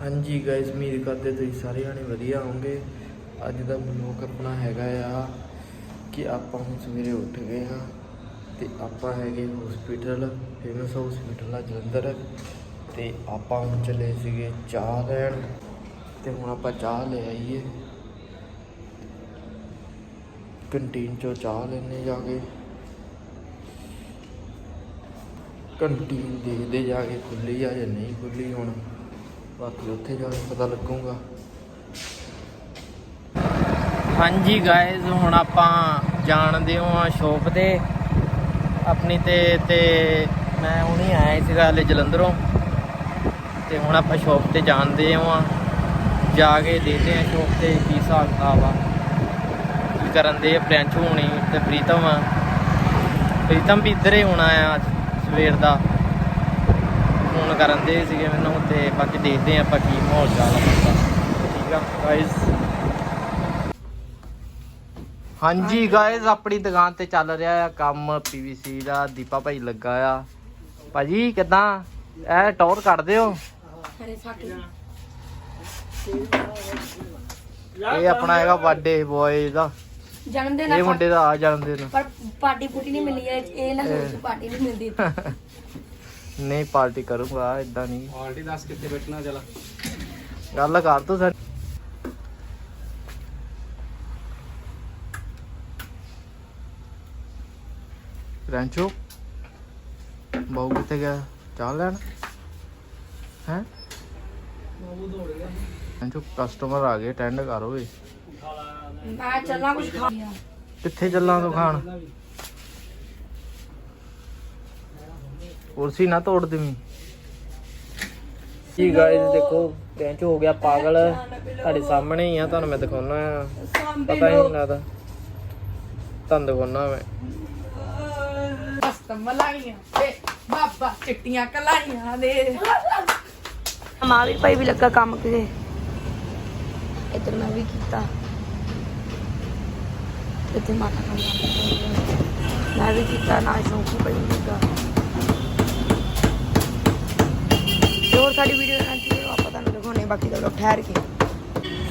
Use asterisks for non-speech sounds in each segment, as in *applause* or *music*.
ਹਾਂਜੀ ਗਾਇਸ ਉਮੀਦ ਕਰਦੇ ਤੁਸੀਂ ਸਾਰੇ ਜਾਣੇ ਵਧੀਆ ਹੋਵੋਗੇ। ਅੱਜ ਦਾ ਬਲੌਗ ਆਪਣਾ ਹੈਗਾ ਆ ਕਿ ਆਪਾਂ ਹੁਣ ਸਵੇਰੇ ਉੱਠ ਗਏ ਹਾਂ ਤੇ ਆਪਾਂ ਹੈਗੇ ਹਸਪੀਟਲ ਫੇਮਸ ਹਸਪੀਟਲ ਆ ਜਲੰਧਰ। ਤੇ ਆਪਾਂ ਹੁਣ ਚਲੇ ਸੀਗੇ ਚਾਹ ਲੈਣ ਤੇ ਹੁਣ ਆਪਾਂ ਚਾਹ ਲੈ ਆਈਏ। ਕੰਟੀਨ ਚੋਂ ਚਾਹ ਲੈਣੇ ਜਾ ਕੇ। ਕੰਟੀਨ ਦੇਖਦੇ ਜਾ ਕੇ ਖੁੱਲੀ ਆ ਜਾਂ ਨਹੀਂ ਖੁੱਲੀ ਹੁਣ। ਬਾਕੀ ਉੱਥੇ ਜਾ ਕੇ ਪਤਾ ਲੱਗੂਗਾ। ਹਾਂਜੀ ਗਾਇਜ਼ ਹੁਣ ਆਪਾਂ ਜਾਣਦੇ ਹਾਂ ਸ਼ੋਪ ਤੇ ਆਪਣੀ ਤੇ ਤੇ ਮੈਂ ਹੁਣੀ ਆਇਆ ਸੀਗਾ ਹਲੇ ਜਲੰਧਰੋਂ। ਤੇ ਹੁਣ ਆਪਾਂ ਸ਼ੋਪ ਤੇ ਜਾਣਦੇ ਹਾਂ। ਜਾ ਕੇ ਦੇਖਦੇ ਹਾਂ ਸ਼ੋਪ ਤੇ ਕੀ ਹਿਸਾਬ ਕਿਤਾਬ ਆ। ਕੀ ਕਰਨ ਦੇ ਪ੍ਰਿੰਚੂ ਹੋਣੀ ਤੇ ਪ੍ਰੀਤਮ ਪ੍ਰੀਤਮ ਵੀ ਇੱਧਰ ਹੀ ਹੋਣਾ ਆ ਸਵੇਰ ਦਾ। ਫੋਨ ਕਰਨ ਦੇ ਸੀਗੇ ਮੈਨੂੰ ਤੇ ਬਾਕੀ ਦੇਖਦੇ ਹਾਂ ਆਪਾਂ ਕੀ ਮਾਹੌਲ ਚਾਲ ਆ ਠੀਕ ਆ ਗਾਇਜ਼ ਹਾਂਜੀ ਗਾਇਜ਼ ਆਪਣੀ ਦੁਕਾਨ ਤੇ ਚੱਲ ਰਿਹਾ ਆ ਕੰਮ ਪੀਵੀਸੀ ਦਾ। ਦੀਪਾ ਭਾਈ ਲੱਗਾ ਆ। ਭਾਜੀ ਕਿਦਾਂ? ਇਹ ਟੌਰ ਕੱਢਦੇ ਹੋ? ਇਹ ਆਪਣਾ ਹੈਗਾ ਬਰਥਡੇ ਬॉय ਦਾ। ਜਨਮ ਦਿਨ ਇਹ ਆ ਮੁੰਡੇ ਦਾ ਆ ਜਨਮ ਦਿਨ। ਪਰ ਪਾਰਟੀ ਪੂਟੀ ਨਹੀਂ ਮਿਲੀ ਇਹ ਨਾ ਪਾਰਟੀ ਨਹੀਂ ਮਿਲਦੀ। *laughs* ਨਹੀਂ ਪਾਰਟੀ ਕਰੂੰਗਾ ਇਦਾਂ ਨਹੀਂ। ਪਾਰਟੀ ਦੱਸ ਕਿੱਥੇ ਬੈਠਣਾ ਚਲਾ। ਗੱਲ ਕਰ ਤੂੰ ਸਰ। ਰੈਂਚੋ ਬਾਉ ਕਿੱਥੇ ਗਿਆ? ਚਾਹ ਲੈਣ? ਹੈ? ਰੈਂਚੋ ਕਸਟਮਰ ਆ ਗਏ ਅਟੈਂਡ ਕਰ ਓਏ। ਮੈਂ ਚੱਲਾਂ ਕੁਝ ਖਾ ਕਿੱਥੇ ਚੱਲਾਂ ਤੂੰ ਖਾਣ? ਕੁਰਸੀ ਨਾ ਤੋੜ ਦੇਵੀਂ। ਜੀ ਗਾਇਸ ਦੇਖੋ ਬੈਂਚ ਹੋ ਗਿਆ ਪਾਗਲ। ਤੁਹਾਡੇ ਸਾਹਮਣੇ ਹੀ ਆ ਤੁਹਾਨੂੰ ਮੈਂ ਦਿਖਾਉਣਾ ਆ। ਪਤਾ ਹੀ ਨਹੀਂ ਲੱਗਦਾ। ਤੁਹਾਨੂੰ ਦਿਖਾਉਣਾ ਮੈਂ। ਮਸਤ ਮਲਾਈਆਂ ਤੇ ਬਾਬਾ ਚਿੱਟੀਆਂ ਕਲਾਈਆਂ ਦੇ। ਮਾਂ ਵੀ ਭਾਈ ਵੀ ਲੱਗਾ ਕੰਮ ਕਿਤੇ। ਇੱਧਰ ਮੈਂ ਵੀ ਕੀਤਾ। ਇੱਥੇ ਮਾਤਾ ਕੰਮ ਕਰਦੀ ਮੈਂ ਵੀ ਕੀਤਾ ਨਾ ਸ਼ੌਂਕ ਹੀ ਪਈ ਲੱਗਾ ਤੇ ਹੋਰ ਸਾਡੀ ਵੀਡੀਓ ਨਾਲ ਕੀ ਆਪਾਂ ਤੁਹਾਨੂੰ ਦਿਖਾਉਣੇ ਬਾਕੀ ਦਾ ਲੋਕ ਠਹਿਰ ਕੇ।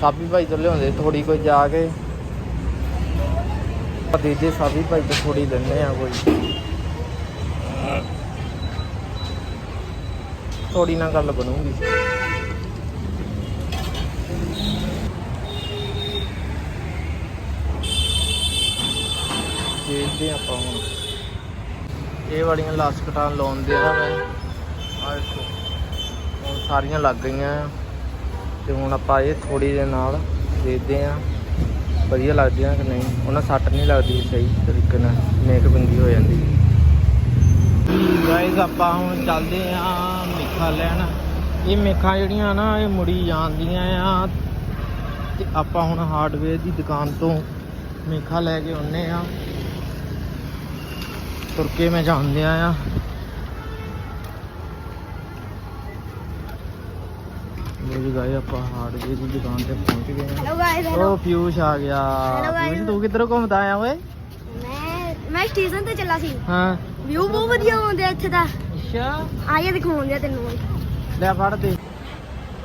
ਸਾਬੀ ਭਾਈ ਤੋਂ ਲਿਆਉਂਦੇ ਥੋੜੀ ਕੋਈ ਜਾ ਕੇ। ਦੇ ਦੇ ਸਾਬੀ ਭਾਈ ਤੋਂ ਥੋੜੀ ਲੈਣੇ ਆ ਕੋਈ। ਥੋੜੀ ਨਾਲ ਗੱਲ ਬਣੂਗੀ। ਦੇਖਦੇ ਆਪਾਂ ਹੁਣ। ਇਹ ਵਾਲੀਆਂ ਲਾਉਣ ਦੇ ਆ ਮੈਂ। ਆਹ ਦੇਖੋ। ਸਾਰੀਆਂ ਲੱਗ ਗਈਆਂ। ਆ ਤੇ ਹੁਣ ਆਪਾਂ ਇਹ ਥੋੜੀ ਦੇ ਨਾਲ ਦੇਖਦੇ ਆ ਵਧੀਆ ਲੱਗਦੀਆਂ ਕਿ ਨਹੀਂ। ਉਹਨਾਂ ਸੱਟ ਨਹੀਂ ਲੱਗਦੀ ਸਹੀ ਤਰੀਕੇ ਨਾਲ ਮੇਕ ਬੰਦੀ ਹੋ ਜਾਂਦੀ। ਗਾਇਸ ਆਪਾਂ ਹੁਣ ਚੱਲਦੇ ਆ ਮੇਖਾਂ ਲੈਣ। ਇਹ ਮੇਖਾਂ ਜਿਹੜੀਆਂ ਨਾ, ਇਹ ਮੁੜੀ ਜਾਂਦੀਆਂ ਆ। ਤੇ ਆਪਾਂ ਹੁਣ ਹਾਰਡਵੇਅਰ ਦੀ ਦੁਕਾਨ ਤੋਂ ਮੇਖਾਂ ਲੈ ਕੇ ਆਉਨੇ ਆ ਤੁਰ ਕੇ ਮੈਂ ਜਾਂਦੇ ਆ ਮੇਰੀ ਗਾਇ ਆਪਾਂ ਹਾਰਡਵੇਅਰ ਦੀ ਦੁਕਾਨ ਤੇ ਪਹੁੰਚ ਗਏ ਆ ਹੈਲੋ ਉਹ ਪਿਊਸ਼ ਆ ਗਿਆ। Hello, guys. ਪਿਊਸ਼ ਤੂੰ ਕਿੱਧਰੋਂ ਘੁੰਮਦਾ ਆਇਆ ਓਏ? ਮੈਂ ਮੈਂ ਸਟੇਸ਼ਨ ਤੇ ਚੱਲਾ ਸੀ। ਹਾਂ। ਵਿਊ ਬਹੁਤ ਵਧੀਆ ਆਉਂਦੇ ਇੱਥੇ ਦਾ। ਅੱਛਾ। ਆਇਆ ਦਿਖਾਉਂਦੇ ਤੈਨੂੰ ਲੈ ਫੜ ਦੇ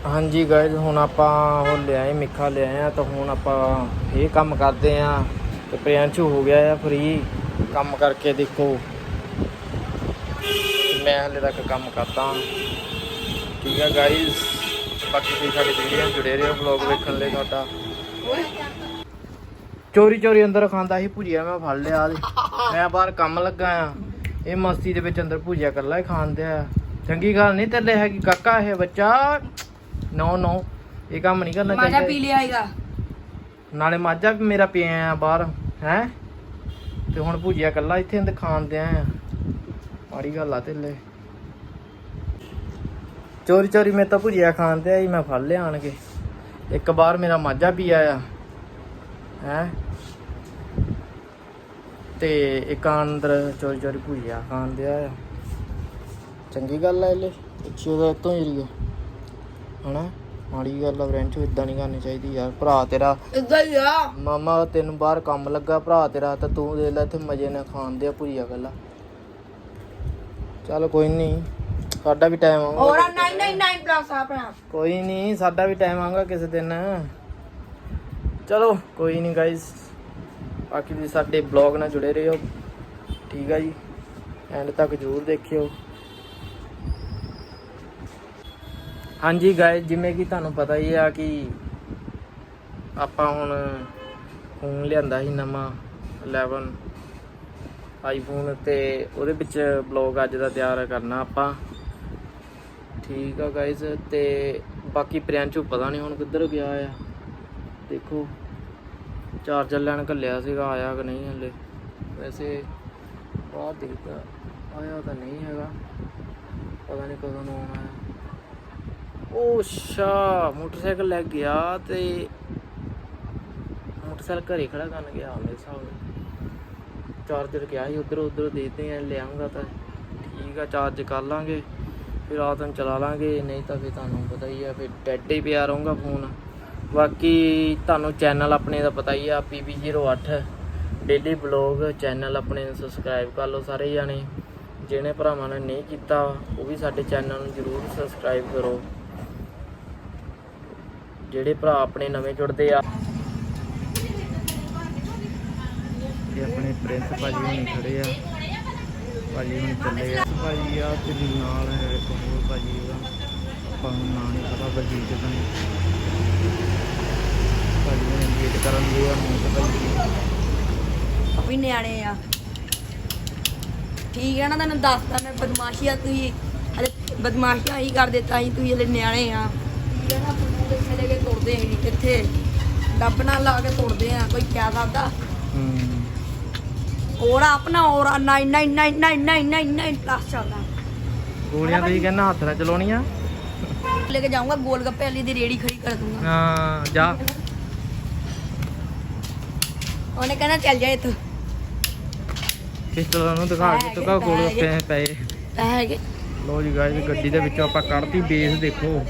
ਹਾਂਜੀ ਗਾਇਜ਼ ਹੁਣ ਆਪਾਂ ਉਹ ਲਿਆਏ ਮਿੱਖਾ ਲਿਆਏ ਆ ਤਾਂ ਹੁਣ ਆਪਾਂ ਇਹ ਕੰਮ ਕਰਦੇ ਆ ਤੇ ਪ੍ਰਿਆੰਸ਼ੂ ਹੋ ਗਿਆ ਆ ਫਰੀ ਕੰਮ ਕਰਕੇ ਦੇਖੋ। ਮੈਂ ਹਲੇ ਤੱਕ ਕੰਮ ਕਰਦਾ। ਠੀਕ ਆ ਗਾਇਜ਼ ਬਾਕੀ ਤੁਸੀਂ ਸਾਡੀ ਵੀਡੀਓ ਨਾਲ ਜੁੜੇ ਰਹੋ ਵਲੌਗ ਵੇਖਣ ਲਈ ਤੁਹਾਡਾ। ਚੋਰੀ ਚੋਰੀ ਅੰਦਰ ਖਾਂਦਾ ਸੀ ਭੁਜੀਆ ਮੈਂ ਫੜ ਲਿਆ ਤੇ ਮੈਂ ਬਾਹਰ ਕੰਮ ਲੱਗਾ ਆ। ਇਹ ਮਸਤੀ ਦੇ ਵਿੱਚ ਅੰਦਰ ਭੁਜੀਆ ਇਕੱਲਾ ਹੀ ਖਾਂਦੇ ਆ ਚੰਗੀ ਗੱਲ ਨਹੀਂ ਤੇਰੇ ਹੈਗੀ ਕਾਕਾ ਇਹ ਬੱਚਾ। ਨੋ ਨੋ ਇਹ ਕੰਮ ਨਹੀਂ ਕਰਨਾ ਮਾਜਾ ਚਾਹੀਦਾ। ਪੀ ਲਿਆਏਗਾ ਨਾਲੇ ਮਾਝਾ ਵੀ ਮੇਰਾ ਪਿਆ ਆ ਬਾਹਰ ਹੈ? ਤੇ ਹੁਣ ਭੁਜੀਆ ਇਕੱਲਾ ਇੱਥੇ ਅੰਦਰ ਖਾਂਦੇ ਆ। ਮਾੜੀ ਗੱਲ ਆ ਤੇਲੇ ਚੋਰੀ ਚੋਰੀ ਮੈਂ ਤਾਂ ਭੁਜੀਆ ਖਾਂਦੇ ਆ ਹੀ ਮੈਂ ਫੜ ਲਿਆ ਆਣ ਕੇ। ਇੱਕ ਵਾਰ ਮੇਰਾ ਮਾਝਾ ਪੀਆ ਆ ਹੈ? ਤੇ ਇੱਕ ਅੰਦਰ ਚੋਰੀ ਚੋਰੀ ਭੁਜੀਆ ਖਾਂਦੇ ਆ ਚੰਗੀ ਗੱਲ ਆ ਇਹਲੇ ਪਿੱਛੇ ਉਹਦਾ ਤੋਂ ਹੀ ਰਹੀ ਹਨਾ? ਮਾੜੀ ਗੱਲ ਆ ਫਰੈਂਚ ਇਦਾਂ ਨਹੀਂ ਕਰਨੀ ਚਾਹੀਦੀ ਯਾਰ। ਭਰਾ ਤੇਰਾ ਇੱਦਾਂ ਹੀ ਆ। ਮਾਮਾ ਤੈਨੂੰ ਬਾਹਰ ਕੰਮ ਲੱਗਾ ਭਰਾ ਤੇਰਾ ਤਾਂ ਤੂੰ ਦੇ ਲੈ ਇੱਥੇ ਮਜੇ ਨਾਲ ਖਾਂਦੇ ਆ ਭੁਜੀਆ ਗੱਲਾਂ। ਚੱਲ ਕੋਈ ਨਹੀਂ ਸਾਡਾ ਵੀ ਟਾਈਮ ਆਊਗਾ। ਔਰਾ 999 ਪਲੱਸ ਆਪਣਾ। ਕੋਈ ਨਹੀਂ ਸਾਡਾ ਵੀ ਟਾਈਮ ਆਊਗਾ ਕਿਸੇ ਦਿਨ। ਚਲੋ ਕੋਈ ਨਹੀਂ ਗਾਇਸ ਬਾਕੀ ਵੀ ਸਾਡੇ ਬਲੌਗ ਨਾਲ ਜੁੜੇ ਰਹੋ। ਠੀਕ ਆ ਜੀ। ਐਂਡ ਤੱਕ ਜ਼ਰੂਰ ਦੇਖਿਓ। ਹਾਂਜੀ ਗਾਇਸ ਜਿਵੇਂ ਕਿ ਤੁਹਾਨੂੰ ਪਤਾ ਹੀ ਆ ਕਿ ਆਪਾਂ ਹੁਣ ਫੋਨ ਲਿਆਂਦਾ ਸੀ ਨਵਾਂ 11 ਆਈਫੋਨ ਤੇ ਉਹਦੇ ਵਿੱਚ ਬਲੌਗ ਅੱਜ ਦਾ ਤਿਆਰ ਕਰਨਾ ਆਪਾਂ। ਠੀਕ ਆ ਗਾਇਸ ਤੇ ਬਾਕੀ ਪ੍ਰਿਆੰਸ਼ੂ ਪਤਾ ਨਹੀਂ ਹੁਣ ਕਿੱਧਰ ਗਿਆ ਆ। ਦੇਖੋ ਚਾਰਜਰ ਲੈਣ ਘੱਲਿਆ ਸੀਗਾ, ਆਇਆ ਕਿ ਨਹੀਂ ਹਲੇ? ਵੈਸੇ ਬਾਹਰ ਦਿਖਦਾ ਆਇਆ ਤਾਂ ਨਹੀਂ ਹੈਗਾ। ਪਤਾ ਨਹੀਂ ਕਦੋਂ ਨੂੰ ਆਉਣਾ ਹੈ ਉਹ ਅੱਛਾ, ਮੋਟਰਸਾਈਕਲ ਲੈ ਗਿਆ ਤੇ ਮੋਟਰਸਾਈਕਲ ਘਰੇ ਖੜਾ ਕਰਨ ਗਿਆ ਮੇਰੇ ਹਿਸਾਬ ਨਾਲ। ਚਾਰਜਰ ਗਿਆ ਸੀ ਉਧਰ ਉਧਰ ਦੇਖਦੇ ਆ ਲਿਆਉਂਗਾ ਤਾਂ। ਠੀਕ ਆ ਚਾਰਜ ਕਰ ਲਾਂਗੇ। ਫਿਰ ਰਾਤ ਨੂੰ ਚਲਾ ਲਾਂਗੇ, ਨਹੀਂ ਤਾਂ ਫਿਰ ਤੁਹਾਨੂੰ ਪਤਾ ਹੀ ਆ, ਫਿਰ ਡੈਡ ਹੀ ਪਿਆ ਰਹੂੰਗਾ ਫੋਨ। ਬਾਕੀ ਤੁਹਾਨੂੰ ਚੈਨਲ ਆਪਣੇ ਦਾ ਪਤਾ ਹੀ ਆ PB08 ਡੇਲੀ ਬਲੌਗ ਚੈਨਲ ਆਪਣੇ ਨੂੰ ਸਬਸਕ੍ਰਾਈਬ ਕਰ ਲਓ ਸਾਰੇ ਜਾਣੇ। ਜਿਹੜੇ ਭਰਾਵਾਂ ਨੇ ਨਹੀਂ ਕੀਤਾ, ਉਹ ਵੀ ਸਾਡੇ ਚੈਨਲ ਨੂੰ ਜਰੂਰ ਸਬਸਕ੍ਰਾਈਬ ਕਰੋ। ਜਿਹੜੇ ਭਰਾ ਆਪਣੇ ਨਵੇਂ ਜੁੜਦੇ ਆ। ਇਹ ਆਪਣੇ ਪ੍ਰਿੰਸ ਭਾਜੀ ਹੁਣੀ ਖੜੇ ਆ। ਭਾਜੀ ਹੁਣ ਚੱਲੇ ਆ। ਭਾਜੀ ਆ ਤੇ ਨਾਲ ਹੈ ਇੱਕ ਹੋਰ ਭਾਜੀ ਉਹਦਾ। ਆਪਾਂ ਨੂੰ ਨਾਂ ਨਹੀਂ ਪਤਾ ਬਲਜੀਤ ਦਾ। ਭਾਜੀ ਨੇ ਵੇਟ ਕਰਨ ਦੇ ਆ ਮੂੰਹ ਭਾਜੀ ਵੀ ਨਿਆਣੇ ਆ। ਠੀਕ ਹੈ ਨਾ ਤੈਨੂੰ ਦੱਸਦਾ ਮੈਂ ਬਦਮਾਸ਼ੀ ਆ ਤੁਸੀਂ। ਹਲੇ ਬਦਮਾਸ਼ੀਆਂ ਹੀ ਕਰ ਦਿੱਤਾ ਸੀ ਤੁਸੀਂ ਹਲੇ ਨਿਆਣੇ ਆ। ਠੀਕ ਹੈ ਨਾ ਤੁਸੀਂ ਲੈ ਕੇ ਤੋੜਦੇ ਨਹੀਂ ਕਿੱਥੇ ਡੱਬ ਨਾਲ ਲਾ ਕੇ ਤੋੜਦੇ ਆ ਕੋਈ ਕਿਆ ਕਰਦਾ ਹੂੰ। ਔਰ ਆਪਣਾ ਔਰ 9999999 ਪਲੱਸ ਚੱਲਦਾ। ਗੋਲੀਆਂ ਤੁਸੀਂ ਕਹਿੰਦਾ ਹੱਥ ਨਾਲ ਚਲਾਉਣੀਆਂ। ਲੈ ਕੇ ਜਾਊਂਗਾ ਗੋਲ ਗੱਪੇ ਵਾਲੀ ਦੀ ਰੇੜੀ ਖੜੀ ਕਰ ਦੂੰਗਾ। ਹਾਂ ਜਾ। ਉਹਨੇ ਕਹਿੰਦਾ ਚੱਲ ਜਾ ਇੱਥੋਂ। ਪਿਸਟਲ ਨੂੰ ਦਿਖਾ ਕੇ ਤੁਕਾ ਕੋਲ ਪਏ ਪਏ। ਤਾਂ ਹੈਗੇ ਲੋ ਜੀ ਗਾਇਸ ਗੱਡੀ ਦੇ ਵਿੱਚੋਂ ਆਪਾਂ ਕੱਢਤੀ ਬੇਸ ਦੇਖੋ।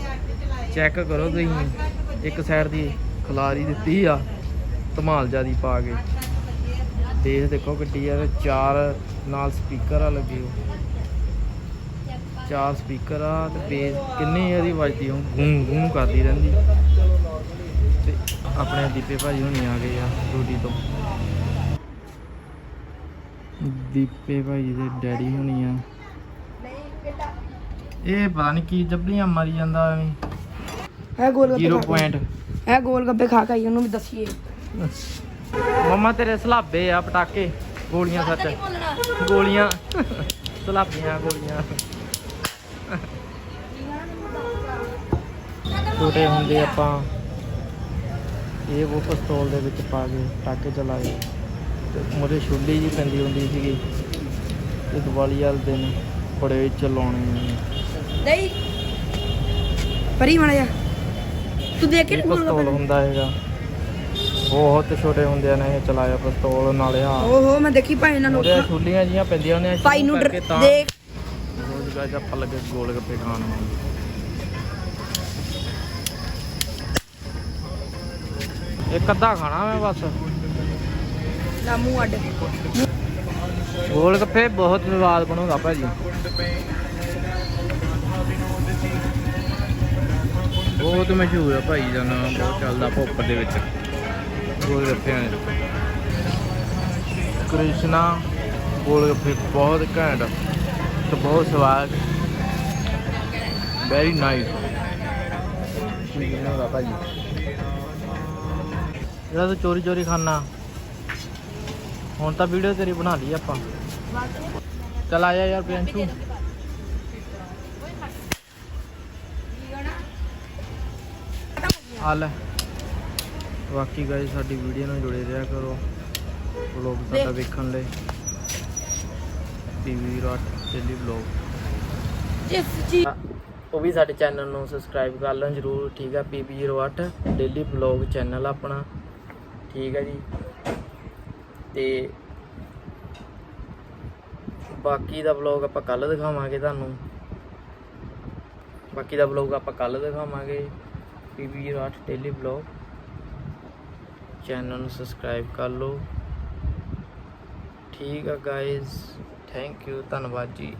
ਚੈੱਕ ਕਰੋ ਤੁਸੀਂ। ਇੱਕ ਸਾਈਡ ਦੀ ਖਲਾਰੀ ਦਿੱਤੀ ਆ ਧਮਾਲ ਜਿਆਦੀ ਪਾ ਕੇ। ਬੇਸ ਦੇਖੋ ਗੱਡੀ ਆ ਤੇ ਚਾਰ ਨਾਲ ਸਪੀਕਰ ਆ ਲੱਗੇ ਹੋ ਚਾਰ ਸਪੀਕਰ ਆ ਤੇ ਬੇਸ ਕਿੰਨੀ ਇਹਦੀ ਵੱਜਦੀ ਹੋ ਗੂੰ ਗੂੰ ਕਰਦੀ ਰਹਿੰਦੀ। ਤੇ ਆਪਣੇ ਦੀਪੇ ਭਾਜੀ ਹੁਣੀ ਆ ਗਏ ਆ ਡਿਊਟੀ ਤੋਂ। ਦੀਪੇ ਭਾਜੀ ਦੇ ਡੈਡੀ ਹੁਣੀ ਆ। ਇਹ ਪਤਾ ਨਹੀਂ ਕੀ ਜੱਬਲੀਆਂ ਮਾਰੀ ਜਾਂਦਾ ਐਵੇਂ। ਹੈ ਗੋਲ ਗੱਪੇ 0 ਖਾ ਕੇ ਪੁਆਇੰਟ। ਇਹ ਗੋਲ ਗੱਪੇ ਖਾ ਕੇ ਆਈ, ਉਹਨੂੰ ਵੀ ਦੱਸੀਏ। ਮਮਾ ਤੇਰੇ ਸਲਾਬੇ ਆ ਪਟਾਕੇ ਗੋਲੀਆਂ ਸੱਚ। ਗੋਲੀਆਂ। ਸਲਾਬੀਆਂ ਗੋਲੀਆਂ। ਛੋਟੇ ਹੁੰਦੇ ਆਪਾਂ ਇਹ ਉਹ ਪਿਸਤੌਲ ਦੇ ਵਿੱਚ ਪਾ ਕੇ ਪਟਾਕੇ ਚਲਾਏ। ਤੇ ਮੋਰੇ ਛੁੱਲੀ ਜੀ ਪੈਂਦੀ ਹੁੰਦੀ ਸੀਗੀ। ਤੇ ਦੀਵਾਲੀ ਵਾਲੇ ਦਿਨ ਬੜੇ ਚਲਾਉਣੇ ਨਹੀਂ ਪਰੀ ਮੜਾ ਜਾ ਤੂੰ ਦੇਖ ਕੇ ਪਿਸਤੌਲ ਹੁੰਦਾ ਹੈਗਾ। ਬਹੁਤ ਛੋਟੇ ਹੁੰਦਿਆਂ ਨੇ ਇਹ ਚਲਾਇਆ ਪਿਸਤੌਲ ਨਾਲੇ ਹਾਂ। ਓਹੋ ਮੈਂ ਦੇਖੀ ਭਾਈ ਇਹਨਾਂ ਨੂੰ ਉਹਦੇ ਛੁੱਲੀਆਂ ਜੀਆਂ ਪੈਂਦੀਆਂ ਨੇ ਭਾਈ ਨੂੰ ਡਰ- ਦੇਖ। ਰੋਜ਼ ਗਾਜ ਆਪਾਂ ਲੱਗੇ ਗੋਲ ਗੱਪੇ ਖਾਣ ਨੂੰ। ਇੱਕ ਅੱਧਾ ਖਾਣਾ ਮੈਂ ਬਸ। ਨਾ ਮੂੰਹ ਅੱਡ। ਗੋਲ ਗੱਪੇ ਬਹੁਤ ਵਿਵਾਦ ਬਣੂਗਾ ਭਾਜੀ। ਬਹੁਤ ਮਸ਼ਹੂਰ ਆ ਭਾਈ ਦਾ ਨਾਮ ਬਹੁਤ ਚੱਲਦਾ ਭੋਪਰ ਦੇ ਵਿੱਚ। ਗੱਪੇ ਬਹੁਤ ਘੈਂਟ ਤੇ ਬਹੁਤ ਸਵਾਦ। ਵੈਰੀ ਨਾਈਸ ਠੀਕ ਹੈ ਭਾਜੀ ਜਿਹੜਾ ਤੂੰ ਚੋਰੀ ਚੋਰੀ ਖਾਣਾ ਹੁਣ ਤਾਂ ਵੀਡੀਓ ਤੇਰੀ ਬਣਾ ਲਈ ਆਪਾਂ। ਚਲ ਆਇਆ ਯਾਰ ਪ੍ਰਿੰਸ਼ੂ ਆ ਲੈ। ਬਾਕੀ ਗਾਇਸ ਸਾਡੀ ਵੀਡੀਓ ਨਾਲ ਜੁੜੇ ਰਿਹਾ ਕਰੋ। ਵਲੌਗ ਸਾਡਾ ਵੇਖਣ ਲਈ। ਟੀਵੀ ਰਾਟ ਡੇਲੀ ਵਲੌਗ ਜਿਸ ਜੀ ਉਹ ਵੀ ਸਾਡੇ ਚੈਨਲ ਨੂੰ ਸਬਸਕ੍ਰਾਈਬ ਕਰ ਲੈਣ ਜਰੂਰ ਠੀਕ ਆ? PB08 ਡੇਲੀ ਵਲੌਗ ਚੈਨਲ ਆਪਣਾ। ਠੀਕ ਹੈ ਜੀ। ਤੇ ਬਾਕੀ ਦਾ ਵਲੌਗ ਆਪਾਂ ਕੱਲ ਦਿਖਾਵਾਂਗੇ ਤੁਹਾਨੂੰ। ਬਾਕੀ ਦਾ ਵਲੌਗ ਆਪਾਂ ਕੱਲ ਦਿਖਾਵਾਂਗੇ। PB08 ਡੇਲੀ ਵਲੌਗ ਚੈਨਲ ਨੂੰ ਸਬਸਕ੍ਰਾਈਬ ਕਰ ਲਓ। ਠੀਕ ਆ ਗਾਇਜ਼ ਥੈਂਕ ਯੂ ਧੰਨਵਾਦ ਜੀ।